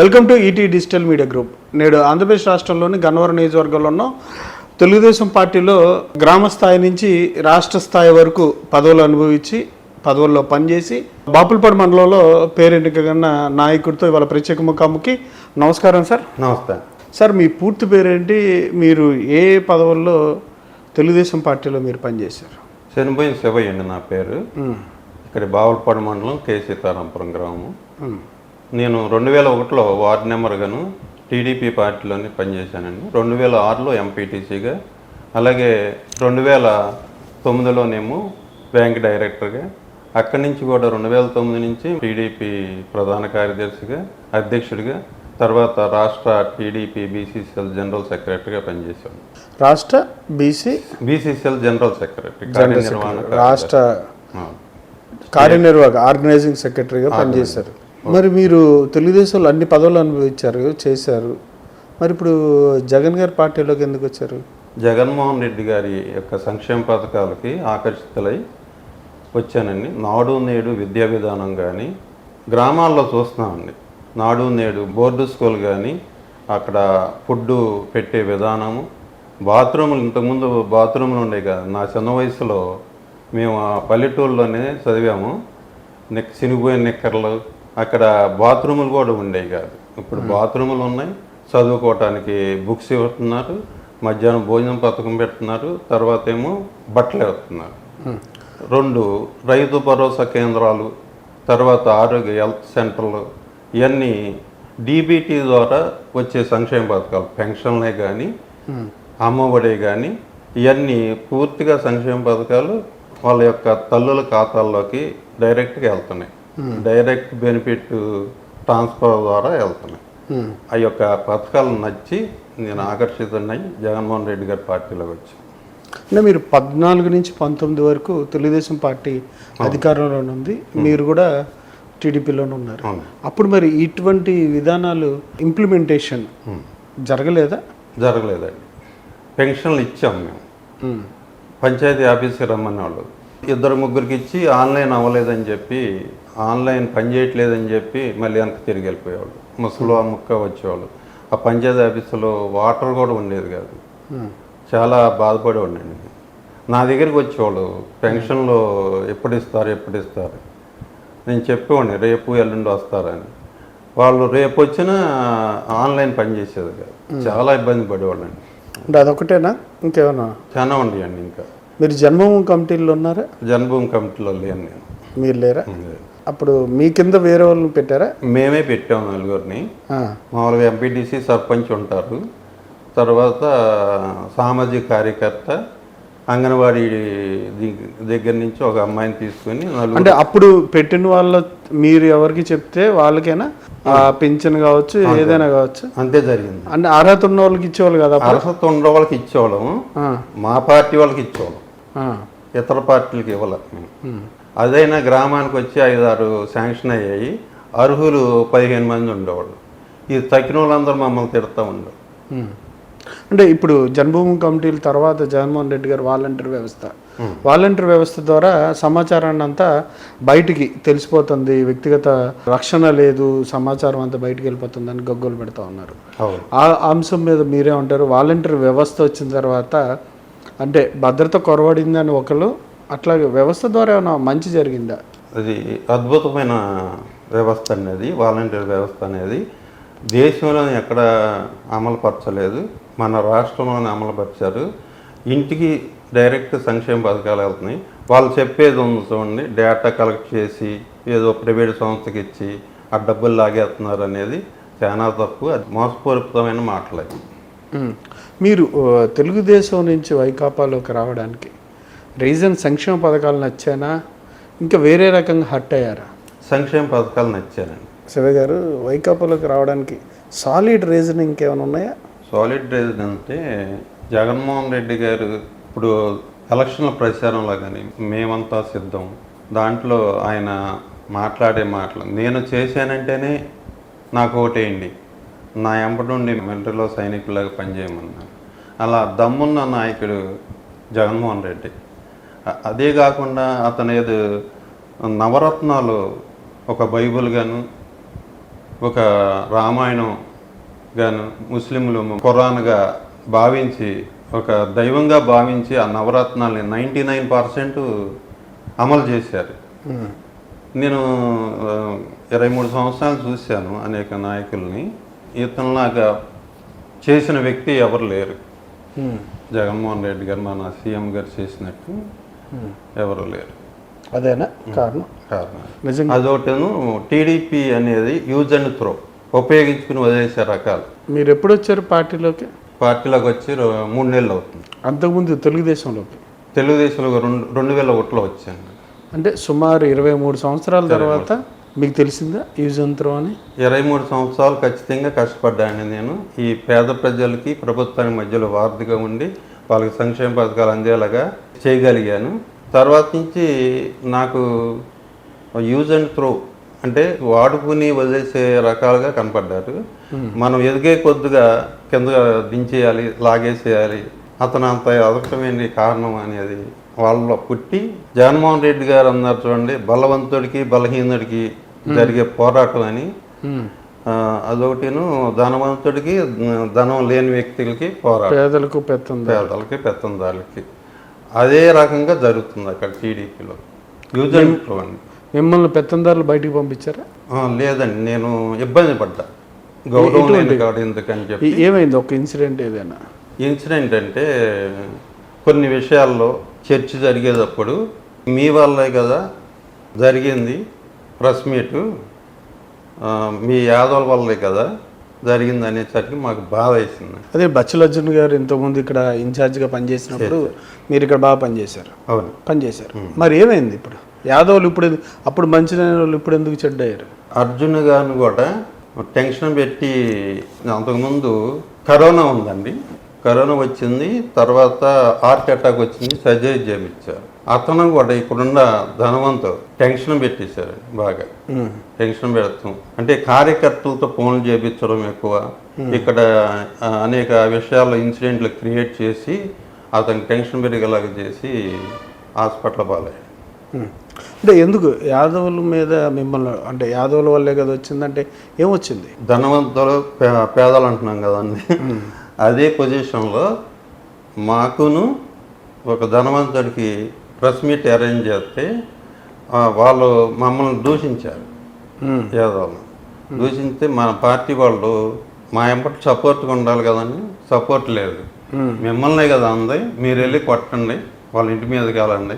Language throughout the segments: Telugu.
Welcome to ET digital media group నేడు ఆంధ్రప్రదేశ్ రాష్ట్రంలోని గన్నవరం నియోజకవర్గంలో ఉన్న తెలుగుదేశం పార్టీలో గ్రామ స్థాయి నుంచి రాష్ట్ర స్థాయి వరకు పదవులు అనుభవించి పదవుల్లో పనిచేసి బాపులపాడు మండలంలో పేరెన్నికగన్న నాయకుడితో ఇవాళ ప్రత్యేక ముఖాముఖి. నమస్కారం సార్. నమస్తే. సార్ మీ పూర్తి పేరేంటి? మీరు ఏ పదవుల్లో తెలుగుదేశం పార్టీలో మీరు పనిచేశారు? శనిపోయిన శివయ్య అండి నా పేరు. ఇక్కడ బావలపాడు మండలం కే. సీతారాంపురం గ్రామం. నేను రెండు వేల ఒకటిలో వార్డ్ నెంబర్గాను టీడీపీ పార్టీలోని పనిచేశానండి. రెండు వేల ఆరులో ఎంపీటీసీగా అలాగే రెండు వేల తొమ్మిదిలోనేమో బ్యాంక్ డైరెక్టర్గా అక్కడి నుంచి కూడా రెండు వేల తొమ్మిది నుంచి టీడీపీ ప్రధాన కార్యదర్శిగా అధ్యక్షుడిగా తర్వాత రాష్ట్ర టీడీపీ బీసీసీఎల్ జనరల్ సెక్రటరీగా పనిచేశాను. రాష్ట్ర బీసీ? బీసీసీఎల్ జనరల్ సెక్రటరీ కార్యనిర్వహణ రాష్ట్ర. కార్యనిర్వాహక ఆర్గనైజింగ్ సెక్రటరీగా పనిచేశారు. మరి మీరు తెలుగుదేశంలో అన్ని పదవులు అనుభవించారు చేశారు. మరి ఇప్పుడు జగన్ గారి పార్టీలోకి ఎందుకు వచ్చారు? జగన్మోహన్ రెడ్డి గారి యొక్క సంక్షేమ పథకాలకి ఆకర్షితులై వచ్చానండి. నాడు నేడు విద్యా విధానం కానీ గ్రామాల్లో చూస్తున్నామండి. నాడు నేడు బోర్డు స్కూల్ కానీ అక్కడ ఫుడ్ పెట్టే విధానము బాత్రూములు ఇంతకుముందు బాత్రూములు ఉండే కదా నా చిన్న వయసులో మేము ఆ పల్లెటూరులోనే చదివాము. నిక్ చినిగిపోయిన నిక్కర్లు అక్కడ బాత్రూములు కూడా ఉండేవి కాదు. ఇప్పుడు బాత్రూములు ఉన్నాయి. చదువుకోవటానికి బుక్స్ ఇవ్వతున్నారు మధ్యాహ్నం భోజనం పథకం పెడుతున్నారు తర్వాత ఏమో బట్టలు ఇస్తున్నారు రెండు రైతు భరోసా కేంద్రాలు తర్వాత ఆరోగ్య హెల్త్ సెంటర్లు ఇవన్నీ డీబీటీ ద్వారా వచ్చే సంక్షేమ పథకాలు. పెన్షన్లే కానీ అమ్మఒడే కానీ ఇవన్నీ పూర్తిగా సంక్షేమ పథకాలు వాళ్ళ యొక్క తల్లుల ఖాతాల్లోకి డైరెక్ట్గా వెళ్తున్నాయి. డైరెక్ట్ బెనిఫిట్ ట్రాన్స్ఫర్ ద్వారా వెళ్తున్నాయి. ఆ యొక్క పథకాలు నచ్చి నేను ఆకర్షితున్నాయి జగన్మోహన్ రెడ్డి గారి పార్టీలోకి వచ్చి అంటే మీరు పద్నాలుగు నుంచి పంతొమ్మిది వరకు తెలుగుదేశం పార్టీ అధికారంలోనే ఉంది. మీరు కూడా టీడీపీలోనే ఉన్నారు. అప్పుడు మరి ఇటువంటి విధానాలు ఇంప్లిమెంటేషన్ జరగలేదా? జరగలేదండి. పెన్షన్లు ఇచ్చాం మేము. పంచాయతీ ఆఫీస్కి రమ్మన్న వాళ్ళు ఇద్దరు ముగ్గురికి ఇచ్చి ఆన్లైన్ అవ్వలేదని చెప్పి ఆన్లైన్ పనిచేయట్లేదని చెప్పి మళ్ళీ వెనక్కి తిరిగి వెళ్ళిపోయేవాళ్ళు. ముసలు ముక్క వచ్చేవాళ్ళు. ఆ పంచాయతీ ఆఫీసులో వాటర్ కూడా ఉండేది కాదు. హ్మ్. చాలా బాధపడి ఉండండి. నా దగ్గరికి వచ్చేవాళ్ళు పెన్షన్లో ఎప్పుడు ఇస్తారు ఎప్పుడు ఇస్తారు నేను చెప్పేవాడిని రేపు ఎల్లుండి వస్తారని. వాళ్ళు రేపు వచ్చినా ఆన్లైన్ పనిచేసేది కాదు. చాలా ఇబ్బంది పడేవాళ్ళండి. అంటే అదొకటేనా ఇంకేమన్నా? చాలా ఉండేయండి ఇంకా. మీరు జన్మభూమి కమిటీలో ఉన్నారా? జన్మభూమి కమిటీలో లేను నేను. మీరు లేరా? అప్పుడు మీ కింద వేరే వాళ్ళని పెట్టారా? మేమే పెట్టాము నలుగురిని. మామూలుగా ఎంపీటీసీ సర్పంచ్ ఉంటారు. తర్వాత సామాజిక కార్యకర్త అంగన్వాడీ దగ్గర నుంచి ఒక అమ్మాయిని తీసుకుని అంటే అప్పుడు పెట్టిన వాళ్ళ మీరు ఎవరికి చెప్తే వాళ్ళకైనా? పింఛన్ కావచ్చు ఏదైనా కావచ్చు? అంతే జరిగింది. అంటే అర్హత ఉన్న వాళ్ళకి ఇచ్చేవాళ్ళు కదా అర్హత ఉన్న వాళ్ళకి ఇచ్చేవాళ్ళము. మా పార్టీ వాళ్ళకి ఇచ్చేవాళ్ళం. ఇతర పార్టీలకి ఇవ్వలేం అదైనా గ్రామానికి వచ్చి ఐదారు శాంక్షన్ అయ్యాయి. అర్హులు పదిహేను మంది ఉండేవాళ్ళు. ఇది తక్కిన వాళ్ళందరూ మమ్మల్ని తిడతా ఉమ్. అంటే ఇప్పుడు జన్మభూమి కమిటీల తర్వాత జగన్మోహన్ రెడ్డి గారు వాలంటీర్ వ్యవస్థ. వాలంటీర్ వ్యవస్థ ద్వారా సమాచారాన్ని అంతా బయటికి తెలిసిపోతుంది. వ్యక్తిగత రక్షణ లేదు. సమాచారం అంతా బయటికి వెళ్ళిపోతుందని గగ్గోలు పెడతా ఉన్నారు. ఆ అంశం మీద మీరే ఉంటారు. వాలంటీర్ వ్యవస్థ వచ్చిన తర్వాత అంటే భద్రత కొరవడిందని ఒకరు అట్లాగే వ్యవస్థ ద్వారా ఏమైనా మంచి జరిగిందా? అది అద్భుతమైన వ్యవస్థ అనేది వాలంటీర్ వ్యవస్థ అనేది దేశంలో ఎక్కడ అమలుపరచలేదు. మన రాష్ట్రంలోనే అమలుపరిచారు. ఇంటికి డైరెక్ట్ సంక్షేమ పథకాలు వెళ్తున్నాయి. వాళ్ళు చెప్పేది ఉంది చూడండి డేటా కలెక్ట్ చేసి ఏదో ప్రైవేట్ సంస్థకి ఇచ్చి ఆ డబ్బులు లాగేస్తున్నారు అనేది చాలా తక్కువ అది మోసపూరితమైన మాటలే. మీరు తెలుగుదేశం నుంచి వైకాపాలోకి రావడానికి రీజన్ సంక్షేమ పథకాలు నచ్చానా? ఇంకా వేరే రకంగా హట్ అయ్యారా? సంక్షేమ పథకాలు నచ్చారండి శివ గారు వైకాపాలోకి రావడానికి సాలిడ్ రీజన్ ఇంకేమైనా ఉన్నాయా? సాలిడ్ రీజన్ అంటే జగన్మోహన్ రెడ్డి గారు ఇప్పుడు ఎలక్షన్ల ప్రచారంలో కానీ మేమంతా సిద్ధం. దాంట్లో ఆయన మాట్లాడే మాటలు. నేను చేశానంటేనే నాకు ఓటేయండి. నా ఎంపటి నుండి మిలిటరీలో సైనికులాగా పనిచేయమన్నారు అలా దమ్మున్న నాయకుడు జగన్మోహన్ రెడ్డి. అదే కాకుండా అతను ఏదో నవరత్నాలు ఒక బైబిల్ గాను ఒక రామాయణం గాను ముస్లింలు ఖురాన్గా భావించి ఒక దైవంగా భావించి ఆ నవరత్నాల్ని నైంటీ నైన్ పర్సెంట్ అమలు చేశారు. నేను ఇరవై మూడు సంవత్సరాలు చూశాను అనేక నాయకుల్ని ఇతనిలాగా చేసిన వ్యక్తి ఎవరు లేరు. జగన్మోహన్ రెడ్డి గారు మన సీఎం గారు చేసినట్టు. ఎవరు లేరు. అదేనా? కారణం? కారణం. నిజంగా? అదొకటను టీడీపీ అనేది యూజ్ అండ్ త్రో ఉపయోగించుకుని వదిలేసే రకాలు. మీరు ఎప్పుడు వచ్చారు పార్టీలోకి? పార్టీలోకి వచ్చి మూడు నెలలు అవుతుంది. అంతకుముందు తెలుగుదేశంలోకి? తెలుగుదేశంలో రెండు రెండు వేల ఒకటిలో వచ్చాను. అంటే సుమారు ఇరవై మూడు సంవత్సరాల తర్వాత మీకు తెలిసిందా యుజంత్రం అని? ఇరవై మూడు సంవత్సరాలు ఖచ్చితంగా కష్టపడ్డాను నేను. ఈ పేద ప్రజలకి ప్రభుత్వానికి మధ్యలో వారధిగా ఉండి వాళ్ళకి సంక్షేమ పథకాలు అందేలాగా చేయగలిగాను. తర్వాత నుంచి నాకు యూజ్ అండ్ త్రో అంటే వాడుకుని వదిలేసే రకాలుగా కనపడ్డారు. మనం ఎదిగే కొద్దిగా కింద దించేయాలి లాగేసేయాలి. అతను అంత ఎదగటమేంటి కారణం అనేది వాళ్ళలో పుట్టి జగన్మోహన్ రెడ్డి గారు అన్నారు చూడండి బలవంతుడికి బలహీనుడికి జరిగే పోరాటం అని అదొకటిను ధనవంతుడికి ధనం లేని వ్యక్తులకి పోరాటం. పేదలకి పెత్తందారులకి. అదే రకంగా జరుగుతుంది అక్కడ టీడీపీలో. యూజ్ అండ్ త్రో అండి మిమ్మల్ని పెత్తందారులు బయటికి పంపించారా? లేదండి నేను ఇబ్బంది పడ్డా. గౌరవం లేని కాదు ఎందుకని చెప్పి. ఏమైంది? ఒక ఇన్సిడెంట్ ఏదైనా? ఇన్సిడెంట్ అంటే కొన్ని విషయాల్లో చర్చ జరిగేటప్పుడు మీ వల్లే కదా జరిగింది ప్రెస్ మీటు. మీ యాదవుల వల్లే కదా జరిగింది అనేసరికి మాకు బాధ వేసింది అదే బచ్చలర్జున్ గారు ఇంతకుముందు ఇక్కడ ఇన్ఛార్జ్గా పనిచేసినప్పుడు మీరు ఇక్కడ బాగా పనిచేశారు. అవును. పనిచేశారు. మరి ఏమైంది ఇప్పుడు? యాదవులు ఇప్పుడు అప్పుడు మంచి వాళ్ళు ఇప్పుడు ఎందుకు చెడ్డయ్యారు? అర్జున్ గారిని కూడా టెన్షన్ పెట్టి అంతకుముందు కరోనా ఉందండి. కరోనా వచ్చింది తర్వాత హార్ట్ అటాక్ వచ్చింది సర్జరీ చేయించారు. అతను కూడా ఇక్కడున్న ధనవంతు టెన్షన్ పెట్టేశారు బాగా. టెన్షన్ పెడతాం. అంటే కార్యకర్తలతో ఫోన్లు చేయించడం ఎక్కువ. ఇక్కడ అనేక విషయాల్లో ఇన్సిడెంట్లు క్రియేట్ చేసి అతనికి టెన్షన్ పెరిగేలాగా చేసి హాస్పిటల్ ఉమ్. అంటే ఎందుకు? యాదవుల మీద మిమ్మల్ని అంటే యాదవుల వల్లే కదా వచ్చిందంటే ఏమొచ్చింది? ధనవంతులు పేదలు అంటున్నాం కదండి అదే పొజిషన్లో మాకును ఒక ధనవంతుడికి ప్రెస్ మీట్ అరేంజ్ చేస్తే వాళ్ళు మమ్మల్ని దూషించారు. యాదవ్ని. దూషించి మన పార్టీ వాళ్ళు మా ఎంపటి సపోర్ట్గా ఉండాలి కదండి. సపోర్ట్ లేదు. మిమ్మల్నే కదా ఉంది మీరు వెళ్ళి కొట్టండి. వాళ్ళ ఇంటి మీదకి వెళ్ళండి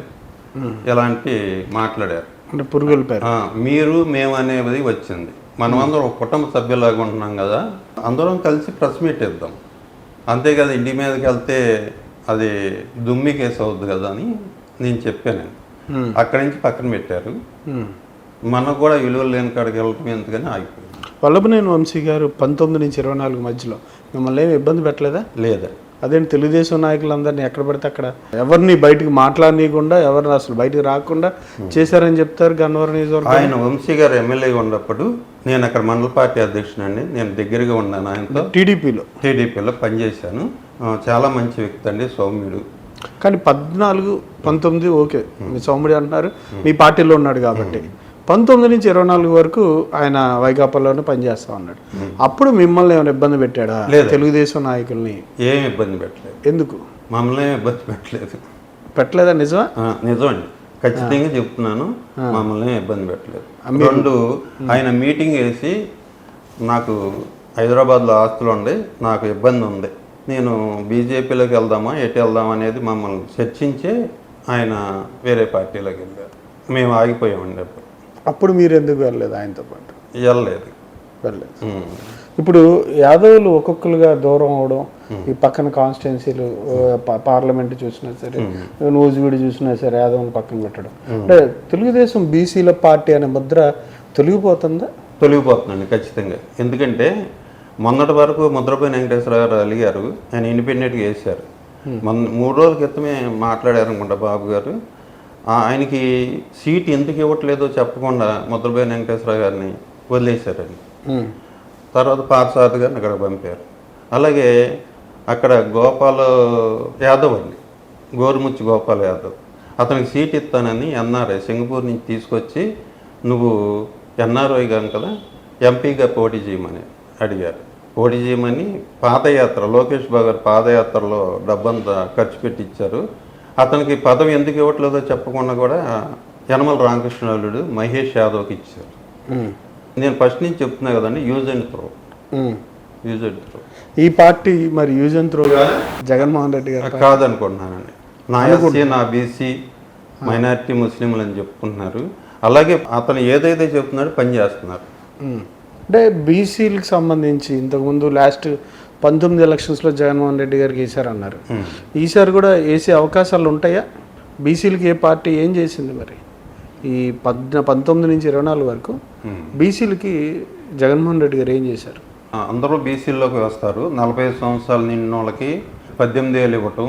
ఉమ్. ఇలాంటి మాట్లాడారు. అంటే పురుగుల మీరు మేము అనేది వచ్చింది. మనమందరం ఒక కుటుంబ సభ్యులాగా ఉంటున్నాం కదా. అందరం కలిసి ప్రెస్ మీట్ ఇద్దాం. అంతే కదా ఇంటి మీదకి వెళ్తే అది దుమ్మి కేసు అవుద్ది కదా అని నేను చెప్పాను. అక్కడి నుంచి పక్కన పెట్టారు. మనకు కూడా విలువలు లేని కాడికి వెళ్ళటం ఎందుకని ఆగిపోయింది. వల్లభనేని వంశీ గారు పంతొమ్మిది నుంచి ఇరవై నాలుగు మధ్యలో మిమ్మల్ని ఏమి ఇబ్బంది పెట్టలేదా? లేదా? అదేంటి తెలుగుదేశం నాయకులందరినీ ఎక్కడ పడితే అక్కడ? ఎవరిని బయటికి మాట్లాడనీయకుండా ఎవరిని అసలు బయటికి రాకుండా చేశారని చెప్తారు గన్నవరం నియోజకవర్గం. ఆయన వంశీ గారు ఎమ్మెల్యేగా ఉన్నప్పుడు నేను అక్కడ మండల పార్టీ అధ్యక్షుడండి నేను దగ్గరగా ఉన్నాను ఆయనతో. టీడీపీలో? టీడీపీలో పనిచేశాను. చాలా మంచి వ్యక్తి అండి సౌమ్యుడు. కానీ పద్నాలుగు పంతొమ్మిది ఓకే మీ సౌముడి అంటున్నారు. మీ పార్టీలో ఉన్నాడు కాబట్టి. పంతొమ్మిది నుంచి ఇరవై నాలుగు వరకు ఆయన వైకాపాలోనే పనిచేస్తా ఉన్నాడు. అప్పుడు మిమ్మల్ని ఏమైనా ఇబ్బంది పెట్టాడా? లేదు. తెలుగుదేశం నాయకుల్ని? ఏం ఇబ్బంది పెట్టలేదు. ఎందుకు? మమ్మల్ని ఇబ్బంది పెట్టలేదు. పెట్టలేదా నిజమా? నిజమండి. ఖచ్చితంగా చెప్తున్నాను మమ్మల్ని ఇబ్బంది పెట్టలేదు. రెండు ఆయన మీటింగ్ వేసి నాకు హైదరాబాద్లో ఆస్తులు ఉండి నాకు ఇబ్బంది ఉంది. నేను బీజేపీలోకి వెళ్దామా ఎటు వెళ్దామా అనేది మమ్మల్ని చర్చించే ఆయన వేరే పార్టీలోకి వెళ్ళారు. మేము ఆగిపోయామండి అప్పుడు. అప్పుడు మీరు ఎందుకు వెళ్ళలేదు ఆయనతో పాటు? వెళ్ళలేదు. వెళ్ళలేదు. ఇప్పుడు యాదవులు ఒక్కొక్కరుగా దూరం అవడం ఈ పక్కన కాన్స్టిట్యున్సీలు పార్లమెంట్ చూసినా సరే నూజివీడు చూసినా సరే యాదవుని పక్కన పెట్టడం. అంటే తెలుగుదేశం బీసీల పార్టీ అనే ముద్ర తొలగిపోతుందా? తొలగిపోతుందండి ఖచ్చితంగా. ఎందుకంటే మొన్నటి వరకు ముద్రపోయిన వెంకటేశ్వర గారు అలిగారు ఆయన ఇండిపెండెంట్గా వేశారు. మొన్న మూడు రోజుల క్రితమే మాట్లాడారు అనుకుంటా బాబు గారు. ఆయనకి సీట్ ఎందుకు ఇవ్వట్లేదో చెప్పకుండా ముద్రపోయిన వెంకటేశ్వర గారిని వదిలేశారండి. తర్వాత పార్సాద్ గారిని అక్కడ పంపారు. అలాగే అక్కడ గోపాల్ యాదవ్ అండి గోరుముచ్చి గోపాల్ యాదవ్. అతనికి సీట్ ఇస్తానని ఎన్ఆర్ఐ సింగపూర్ నుంచి తీసుకొచ్చి నువ్వు ఎన్ఆర్ఐ కదా ఎంపీగా పోటీ చేయమని అడిగారు. పోటీ చేయమని పాదయాత్ర లోకేష్ బాబు గారు పాదయాత్రలో డబ్బంతా ఖర్చు పెట్టి ఇచ్చారు అతనికి పదవి ఎందుకు ఇవ్వట్లేదో చెప్పకుండా కూడా యనమల రామకృష్ణుడు మహేష్ యాదవ్కి ఇచ్చారు. నేను ఫస్ట్ నుంచి చెప్తున్నా కదండి use and throw. Use and throw. ఈ పార్టీ మరి use and throw Jaganmohan Reddy గారు కాదనుకుంటున్నానండి. నా ఎస్సీ నా బీసీ మైనారిటీ ముస్లింలు అని చెప్పుకుంటున్నారు అలాగే అతను ఏదైతే చెప్తున్నాడో పని చేస్తున్నారు. అంటే బీసీలకు సంబంధించి ఇంతకుముందు లాస్ట్ పంతొమ్మిది ఎలక్షన్స్లో జగన్మోహన్ రెడ్డి గారికి వేశారన్నారు. ఈసారి కూడా వేసే అవకాశాలు ఉంటాయా బీసీలకి ఏ పార్టీ ఏం చేసింది మరి ఈ పద్న పంతొమ్మిది నుంచి ఇరవై నాలుగు వరకు. బీసీలకి జగన్మోహన్ రెడ్డి గారు ఏం చేశారు అందరూ బీసీల్లోకి వస్తారు నలభై ఐదు సంవత్సరాలు నిండిన వాళ్ళకి పద్దెనిమిది ఏళ్ళు ఇవ్వటం.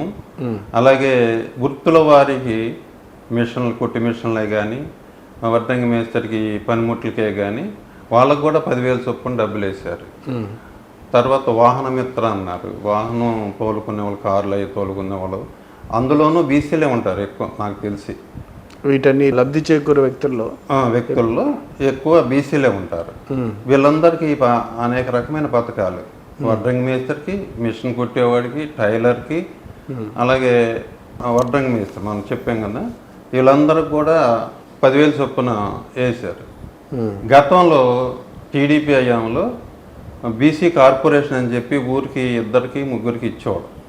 అలాగే గుర్తుల వారికి మిషన్లు కుట్టి మిషన్లే కానీ వర్ధంగి మేస్తరికి పనిముట్లకే కానీ వాళ్ళకు కూడా పదివేలు చొప్పున డబ్బులు వేశారు. తర్వాత వాహన మిత్ర అన్నారు. వాహనం తోలుకునే వాళ్ళు కార్లు అవి తోలుకునే వాళ్ళు. అందులోనూ బీసీలే ఉంటారు ఎక్కువ నాకు తెలిసి. వీటన్ని లబ్ధి చేకూరే వ్యక్తుల్లో ఆ, వ్యక్తుల్లో ఎక్కువ బీసీలే ఉంటారు. వీళ్ళందరికీ అనేక రకమైన పథకాలు. వడ్రంగి మేస్త్రికి మిషన్ కుట్టేవాడికి టైలర్కి అలాగే వడ్రంగి మేస్త్రి మనం చెప్పాం కదా వీళ్ళందరికి కూడా పదివేలు చొప్పున వేశారు. గతంలో టీడీపీ హయాంలో బీసీ కార్పొరేషన్ అని చెప్పి ఊరికి ఇద్దరికి ముగ్గురికి ఇచ్చేవాడు.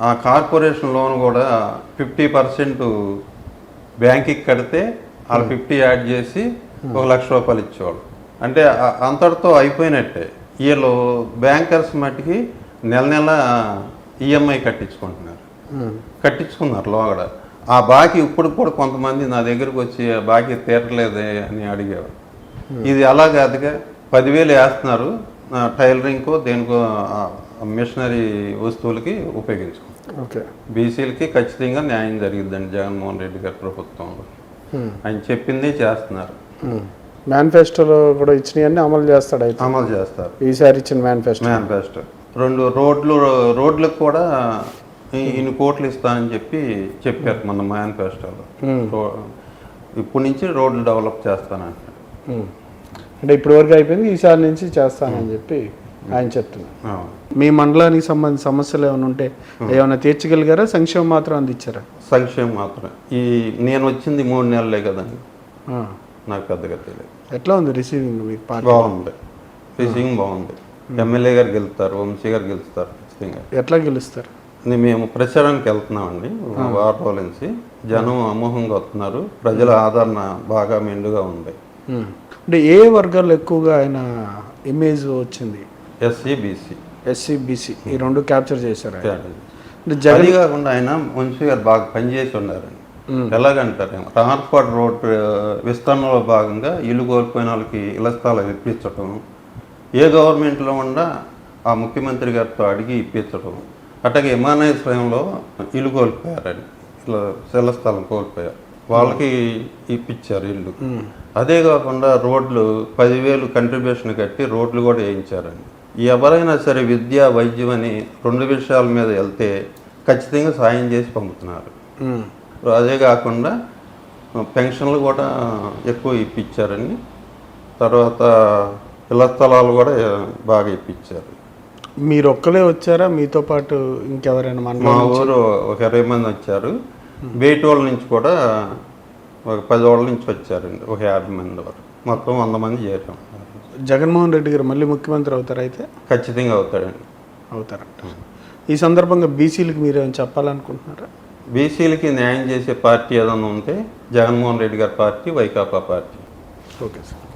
ఆ కార్పొరేషన్ లోన్ కూడా ఫిఫ్టీ పర్సెంట్ బ్యాంక్కి కడితే వాళ్ళు ఫిఫ్టీ యాడ్ చేసి ఒక లక్ష రూపాయలు ఇచ్చేవాడు. అంటే అంతటితో అయిపోయినట్టే. వీళ్ళు బ్యాంకర్స్ మట్టికి నెల నెల ఈఎంఐ కట్టించుకుంటున్నారు. ఉమ్. కట్టించుకున్నారు లోగడ. ఆ బాకీ ఇప్పుడు కూడా కొంతమంది నా దగ్గరకు వచ్చి ఆ బాకీ తీరట్లేదే అని అడిగేవారు. ఇది అలా కాదుగా? పదివేలు వేస్తున్నారు. టైలరింగ్కో దేనికో మిషనరీ వస్తువులకి ఉపయోగించుకుంటారు ఓకే. బీసీలకి ఖచ్చితంగా న్యాయం జరిగిద్దండి జగన్మోహన్ రెడ్డి గారి ప్రభుత్వంలో. ఆయన చెప్పిందే చేస్తున్నారు. మేనిఫెస్టోలో కూడా ఇచ్చినవన్నీ అమలు చేస్తాడు అయితే. అమలు చేస్తారు. ఈసారి ఇచ్చిన మేనిఫెస్టో. మేనిఫెస్టో. రెండు రోడ్లు రోడ్లకు కూడా ఇన్ని కోట్లు ఇస్తానని చెప్పి చెప్పారు మన మేనిఫెస్టోలో. ఇప్పటి నుంచి రోడ్లు డెవలప్ చేస్తానంట. అంటే ఇప్పటి వరకు అయిపోయింది ఈసారి నుంచి చేస్తానని చెప్పి ఆయన చెప్తున్నారు. మీ మండలానికి సంబంధించిన సమస్యలు ఏమైనా ఉంటే ఏమైనా తీర్చగలిగారా? సంక్షేమం మాత్రం అందించారా? సంక్షేమం మాత్రం. ఈ నేను వచ్చింది మూడు నెలలే కదండి. నాకు పెద్దగా తెలియదు. ఎట్లా ఉంది రిసీవింగ్ మీకు పార్టీ? బాగుంది. ఫిషింగ్ బాగుంది. ఎమ్మెల్యే గారు గెలుస్తారు వంశీ గారు గెలుస్తారు ఖచ్చితంగా. ఎట్లా గెలుస్తారు? మేము ప్రచారానికి వెళ్తున్నామండి వారం రోజుల నుంచి. జనం అమోఘంగా వస్తున్నారు. ప్రజల ఆదరణ బాగా మెండుగా ఉంది. అంటే ఏ వర్గాల్లో ఎక్కువగా ఆయన ఇమేజ్ వచ్చింది? ఎస్సీ బీసీ ఎస్సీ బీసీ ఈ రెండు క్యాప్చర్ చేశారు ఆయన. అంటే జగన్ కాకుండా ఆయన వంశీ గారు బాగా పనిచేసి ఉన్నారండి మ్మ్. ఎలాగంటారు ట్రాన్స్పోర్ట్ రోడ్ విస్తరణలో భాగంగా ఇల్లు కోల్పోయిన వాళ్ళకి ఇళ్ళ స్థలాలు ఇప్పించటం ఏ గవర్నమెంట్లో ఉన్నా ఆ ముఖ్యమంత్రి గారితో అడిగి ఇప్పించటం అట్లాగే విమానాశ్రయంలో ఇల్లు కోల్పోయారండి ఇట్లా ఇళ్ళ స్థలం కోల్పోయారు. వాళ్ళకి ఇప్పించారు ఇల్లు. అదే కాకుండా రోడ్లు పదివేలు కంట్రిబ్యూషన్ కట్టి రోడ్లు కూడా వేయించారండి. ఎవరైనా సరే విద్య వైద్యం అని రెండు విషయాల మీద వెళ్తే ఖచ్చితంగా సాయం చేసి పంపుతున్నారు. అదే కాకుండా పెన్షన్లు కూడా ఎక్కువ ఇప్పించారండి తర్వాత ఇళ్ళ స్థలాలు కూడా బాగా ఇప్పించారు మీరు ఒక్కలే వచ్చారా? మీతో పాటు ఇంకెవరైనా మా ఊరు ఒక ఇరవై మంది వచ్చారు. బయట వాళ్ళ నుంచి కూడా ఒక పది వాళ్ళ నుంచి వచ్చారండి ఒక యాభై మంది వరకు. మొత్తం వంద మంది చేరాం. జగన్మోహన్ రెడ్డి గారు మళ్ళీ ముఖ్యమంత్రి అవుతారా అయితే? ఖచ్చితంగా అవుతాడండి. అవుతారంట. ఈ సందర్భంగా బీసీలకు మీరు ఏమైనా చెప్పాలనుకుంటున్నారా? బీసీలకి న్యాయం చేసే పార్టీ ఏదైనా ఉంటే జగన్మోహన్ రెడ్డి గారి party Vaikapa party. Okay sir.